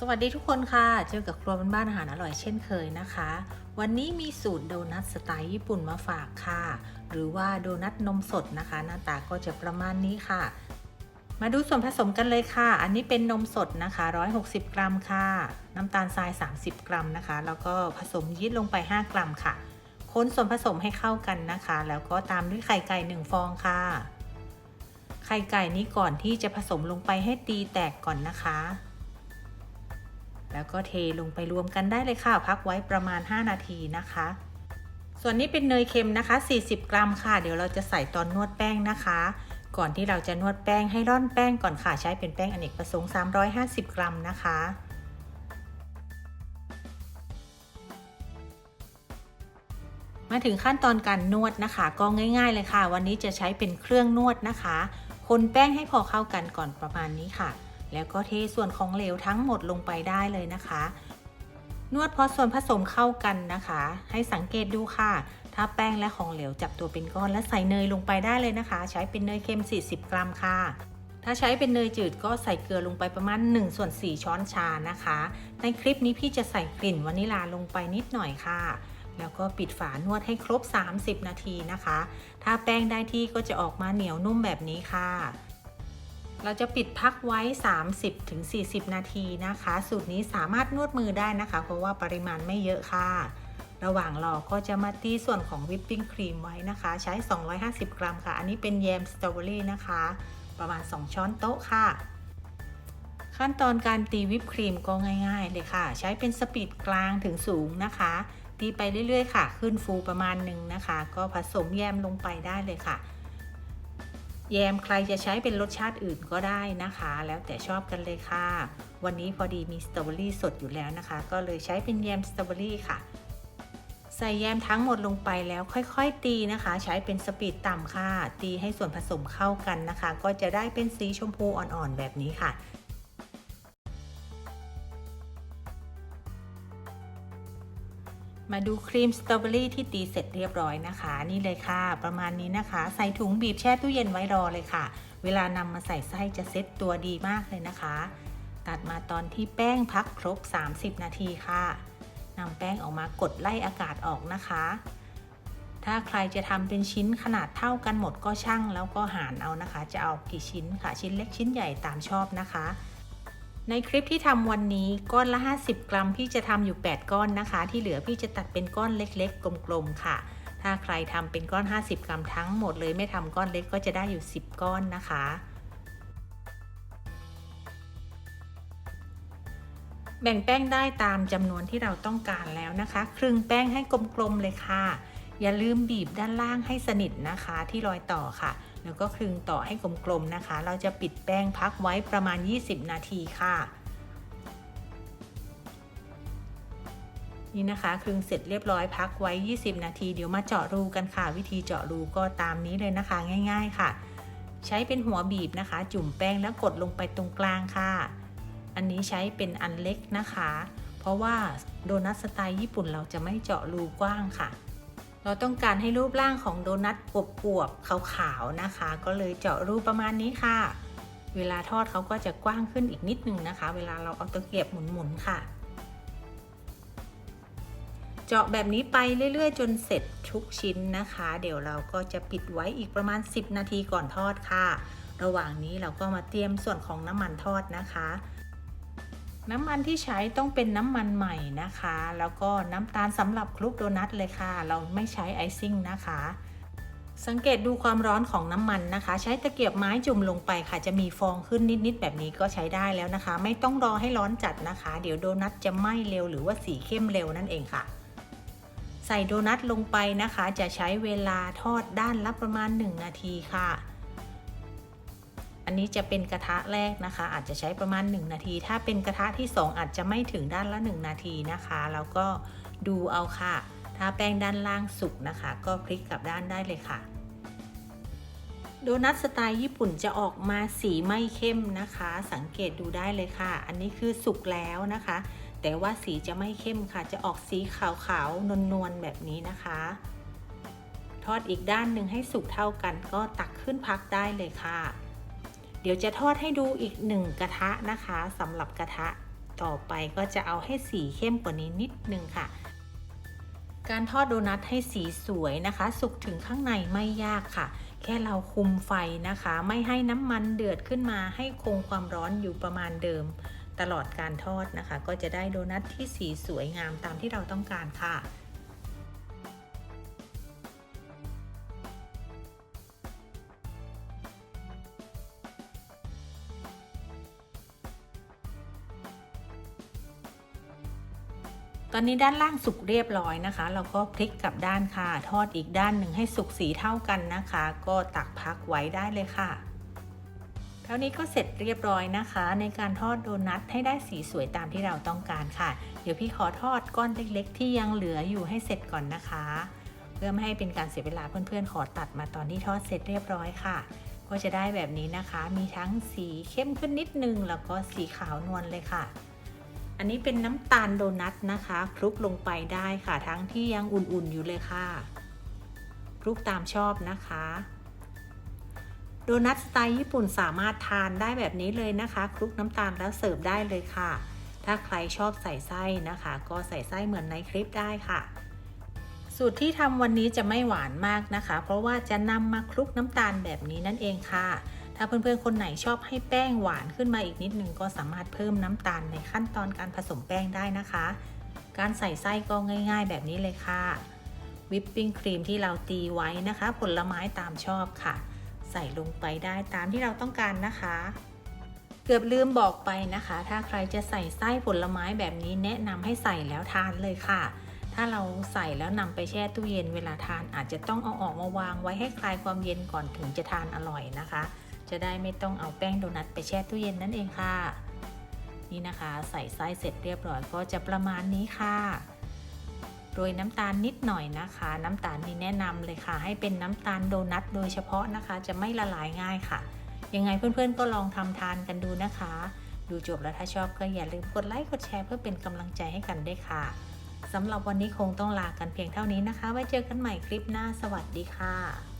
สวัสดีทุกคนค่ะ เจอกับครัวบ้านอาหารอร่อยเช่นเคยนะคะ วันนี้มีสูตรโดนัทสไตล์ญี่ปุ่นมาฝากค่ะ หรือว่าโดนัทนมสดนะคะ หน้าตาก็จะประมาณนี้ค่ะ มาดูส่วนผสมกันเลยค่ะ อันนี้เป็นนมสดนะคะ 160 กรัมค่ะ น้ำตาลทราย 30 กรัมนะคะ แล้วก็ผสมยีสต์ลงไป 5 กรัมค่ะ คนส่วนผสมให้เข้ากันนะคะ แล้วก็ตามด้วยไข่ไก่ 1 ฟองค่ะ ไข่ไก่นี้ก่อนที่จะผสมลงไปให้ตีแตกก่อนนะคะ แล้วก็เทลงไปรวมกันได้เลยค่ะ พักไว้ประมาณ 5 นาทีนะคะ ส่วนนี้เป็นเนยเค็มนะคะ 40 กรัมค่ะ เดี๋ยวเราจะใส่ตอนนวดแป้งนะคะ ก่อนที่เราจะนวดแป้งให้ร่อนแป้งก่อนค่ะ ใช้เป็นแป้งอเนกประสงค์ 350 กรัมนะคะมาถึงขั้นตอนการนวดนะคะ ก็ง่าย ๆ เลยค่ะ วันนี้จะใช้เป็นเครื่องนวดนะคะ คนแป้งให้พอเข้ากันก่อนประมาณนี้ค่ะ แล้วก็เทส่วนของเหลวทั้งหมดลงไปได้เลยนะคะ นวดพอส่วนผสมเข้ากันนะคะ ให้สังเกตดูค่ะ ถ้าแป้งและของเหลวจับตัวเป็นก้อนและใส่เนยลงไปได้เลยนะคะ ใช้เป็นเนยเค็ม 40 กรัมค่ะถ้าใช้เป็นเนยจืดก็ใส่เกลือลงไปประมาณ1ส่วน4ช้อนชานะคะ ในคลิปนี้พี่จะใส่กลิ่นวานิลาลงไปนิดหน่อยค่ะ แล้วก็ปิดฝานวดให้ครบ 30 นาทีนะคะ ถ้าแป้งได้ที่ก็จะออกมาเหนียวนุ่มแบบนี้ค่ะ เราจะปิดพักไว้ 30-40 นาทีนะคะ สูตรนี้สามารถนวดมือได้นะคะ เพราะว่าปริมาณไม่เยอะค่ะ ระหว่างรอก็จะมาตีส่วนของวิปปิ้งครีมไว้นะคะ ใช้ 250 กรัมค่ะ อันนี้เป็นแยมสตรอเบอรี่นะคะ ประมาณ 2 ช้อนโต๊ะค่ะ ขั้นตอนการตีวิปครีมก็ง่าย ๆ เลยค่ะ ใช้เป็นสปีดกลางถึงสูงนะคะ ตีไปเรื่อยๆ ค่ะ ขึ้นฟูประมาณหนึ่งนะคะ ก็ผสมแยมลงไปได้เลยค่ะ แยมใครจะใช้เป็นรสชาติอื่นก็ได้นะคะ แล้วแต่ชอบกันเลยค่ะ วันนี้พอดีมีสตรอเบอรี่สดอยู่แล้วนะคะ ก็เลยใช้เป็นแยมสตรอเบอรี่ค่ะ ใส่แยมทั้งหมดลงไปแล้วค่อยๆตีนะคะ ใช้เป็นสปีดต่ำค่ะ ตีให้ส่วนผสมเข้ากันนะคะ ก็จะได้เป็นสีชมพูอ่อนๆแบบนี้ค่ะ มาดูครีมสตรอเบอรี่ที่ตีเสร็จเรียบร้อยนะคะ นี่เลยค่ะ ประมาณนี้นะคะ ใส่ถุงบีบแช่ตู้เย็นไว้รอเลยค่ะ เวลานำมาใส่ไส้จะเซ็ตตัวดีมากเลยนะคะ ตัดมาตอนที่แป้งพักครบ 30 นาทีค่ะนำแป้งออกมากดไล่อากาศออกนะคะ ถ้าใครจะทำเป็นชิ้นขนาดเท่ากันหมดก็ช่างแล้วก็หารเอานะคะ จะเอากี่ชิ้นค่ะชิ้นเล็กชิ้นใหญ่ตามชอบนะคะ ในคลิปที่ทำวันนี้ก้อนละ 50 กรัม พี่จะทำอยู่ 8 ก้อนนะคะ ที่เหลือพี่จะตัดเป็นก้อนเล็กๆ กลมๆ ค่ะ ถ้าใครทำเป็นก้อน 50 กรัมทั้งหมดเลยไม่ทำก้อนเล็กก็จะได้อยู่ 10 ก้อนนะคะ แบ่งแป้งได้ตามจำนวนที่เราต้องการแล้วนะคะ ครึ่งแป้งให้กลมๆเลยค่ะ อย่าลืมบีบด้านล่างให้สนิทนะคะที่รอยต่อค่ะ แล้วก็คลึงต่อให้กลมๆนะคะ เราจะปิดแป้งพักไว้ประมาณ 20 นาทีค่ะ นี่นะคะคลึงเสร็จเรียบร้อยพักไว้ 20 นาที เดี๋ยวมาเจาะรูกันค่ะ วิธีเจาะรูก็ตามนี้เลยนะคะ ง่าย ๆค่ะ ใช้เป็นหัวบีบนะคะ จุ่มแป้งแล้วกดลงไปตรงกลางค่ะ อันนี้ใช้เป็นอันเล็กนะคะ เพราะว่าโดนัทสไตล์ญี่ปุ่นเราจะไม่เจาะรูกว้างค่ะ เราต้องการให้รูปร่างของโดนัทอวบๆขาวๆนะคะ ก็เลยเจาะรูประมาณนี้ค่ะ เวลาทอดเขาก็จะกว้างขึ้นอีกนิดนึงนะคะ เวลาเราเอาตะเกียบหมุนๆค่ะ เจาะแบบนี้ไปเรื่อยๆ จนเสร็จทุกชิ้นนะคะ เดี๋ยวเราก็จะปิดไว้อีกประมาณ 10 นาทีก่อนทอดค่ะ ระหว่างนี้เราก็มาเตรียมส่วนของน้ำมันทอดนะคะ น้ำมันที่ใช้ต้องเป็นน้ำมันใหม่นะคะ แล้วก็น้ำตาลสำหรับคลุกโดนัทเลยค่ะ เราไม่ใช้ไอซิ่งนะคะ สังเกตดูความร้อนของน้ำมันนะคะ ใช้ตะเกียบไม้จุ่มลงไปค่ะ จะมีฟองขึ้นนิดๆแบบนี้ก็ใช้ได้แล้วนะคะ ไม่ต้องรอให้ร้อนจัดนะคะ เดี๋ยวโดนัทจะไหม้เร็วหรือว่าสีเข้มเร็วนั่นเองค่ะ ใส่โดนัทลงไปนะคะ จะใช้เวลาทอดด้านละประมาณ 1 นาทีค่ะ อันนี้จะเป็นกระทะแรกนะคะ อาจจะใช้ประมาณ 1 นาที ถ้าเป็นกระทะที่ 2 อาจจะไม่ถึงด้านละ 1 นาทีนะคะ แล้วก็ดูเอาค่ะ ถ้าแป้งด้านล่างสุกนะคะ ก็พลิกกลับด้านได้เลยค่ะ โดนัทสไตล์ญี่ปุ่นจะออกมาสีไม่เข้มนะคะ สังเกตดูได้เลยค่ะ อันนี้คือสุกแล้วนะคะ แต่ว่าสีจะไม่เข้มค่ะ จะออกสีขาวๆนวลๆแบบนี้นะคะ ทอดอีกด้านหนึ่งให้สุกเท่ากันก็ตักขึ้นพักได้เลยค่ะ เดี๋ยวจะทอดให้ดูอีกหนึ่งกระทะนะคะสำหรับกระทะต่อไปก็จะเอาให้สีเข้มกว่านี้นิดนึงค่ะ การทอดโดนัทให้สีสวยนะคะ สุกถึงข้างในไม่ยากค่ะ แค่เราคุมไฟนะคะ ไม่ให้น้ำมันเดือดขึ้นมา ให้คงความร้อนอยู่ประมาณเดิม ตลอดการทอดนะคะ ก็จะได้โดนัทที่สีสวยงามตามที่เราต้องการค่ะ ตอนนี้ด้านล่างสุกเรียบร้อยนะคะ เราก็พลิกกลับด้านค่ะ ทอดอีกด้านหนึ่งให้สุกสีเท่ากันนะคะ ก็ตักพักไว้ได้เลยค่ะเท่านี้ก็เสร็จเรียบร้อยนะคะ ในการทอดโดนัทให้ได้สีสวยตามที่เราต้องการค่ะ เดี๋ยวพี่ขอทอดก้อนเล็ก ๆ ที่ยังเหลืออยู่ให้เสร็จก่อนนะคะ เพื่อไม่ให้เป็นการเสียเวลาเพื่อนๆ ขอตัดมาตอนที่ทอดเสร็จเรียบร้อยค่ะ ก็จะได้แบบนี้นะคะ มีทั้งสีเข้มขึ้นนิดนึงแล้วก็สีขาวนวลเลยค่ะ อันนี้เป็นน้ำตาลโดนัทนะคะคลุกลงไปได้ค่ะ ทั้งที่ยังอุ่นๆอยู่เลยค่ะคลุกตามชอบนะคะ โดนัทสไตล์ญี่ปุ่นสามารถทานได้แบบนี้เลยนะคะคลุกน้ำตาลแล้วเสิร์ฟได้เลยค่ะ ถ้าใครชอบใส่ไส้นะคะ ก็ใส่ไส้เหมือนในคลิปได้ค่ะ สูตรที่ทำวันนี้จะไม่หวานมากนะคะ เพราะว่าจะนำมาคลุกน้ำตาลแบบนี้นั่นเองค่ะ ถ้าเพื่อนๆคนไหนชอบให้แป้งหวานขึ้นมาอีกนิดนึงก็สามารถเพิ่มน้ำตาลในขั้นตอนการผสมแป้งได้นะคะ การใส่ไส้ก็ง่าย ๆ แบบนี้เลยค่ะ วิปปิ้งครีมที่เราตีไว้นะคะ ผลไม้ตามชอบค่ะ ใส่ลงไปได้ตามที่เราต้องการนะคะเกือบลืมบอกไปนะคะ ถ้าใครจะใส่ไส้ผลไม้แบบนี้แนะนำให้ใส่แล้วทานเลยค่ะ ถ้าเราใส่แล้วนำไปแช่ตู้เย็นเวลาทานอาจจะต้องเอาออกมาวางไว้ให้คลายความเย็นก่อนถึงจะทานอร่อยนะคะ จะได้ไม่ต้องเอาแป้งโดนัทไปแช่ตู้เย็นนั่นเองค่ะ นี่นะคะ ใส่ไส้เสร็จเรียบร้อยก็จะประมาณนี้ค่ะโรยน้ำตาลนิดหน่อยนะคะ น้ำตาลนี่แนะนำเลยค่ะ ให้เป็นน้ำตาลโดนัทโดยเฉพาะนะคะ จะไม่ละลายง่ายค่ะ ยังไงเพื่อนๆก็ลองทำทานกันดูนะคะ ดูจบแล้วถ้าชอบก็อย่าลืมกดไลค์กดแชร์เพื่อเป็นกำลังใจให้กันด้วยค่ะสำหรับวันนี้คงต้องลากันเพียงเท่านี้นะคะ ไว้เจอกันใหม่คลิปหน้าสวัสดีค่ะ